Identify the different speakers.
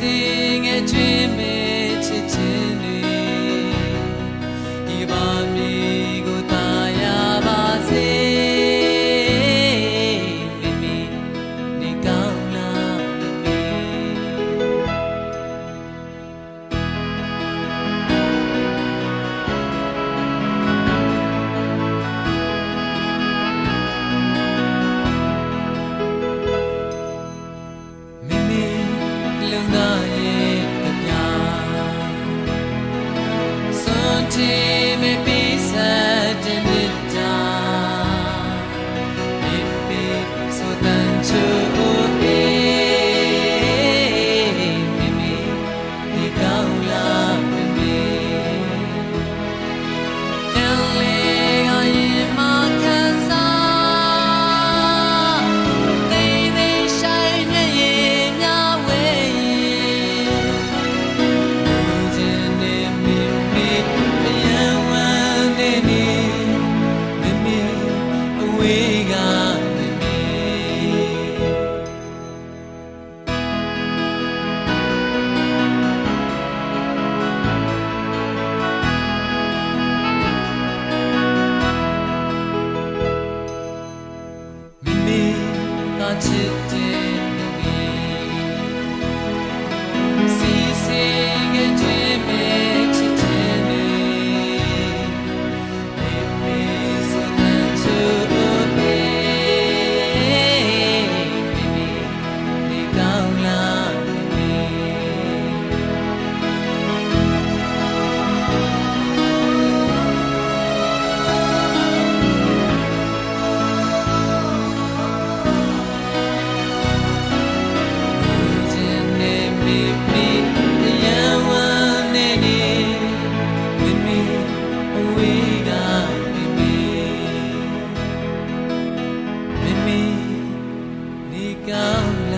Speaker 1: sing a Jimmy. နာရဲ့ပြညာစွန်တီ want to young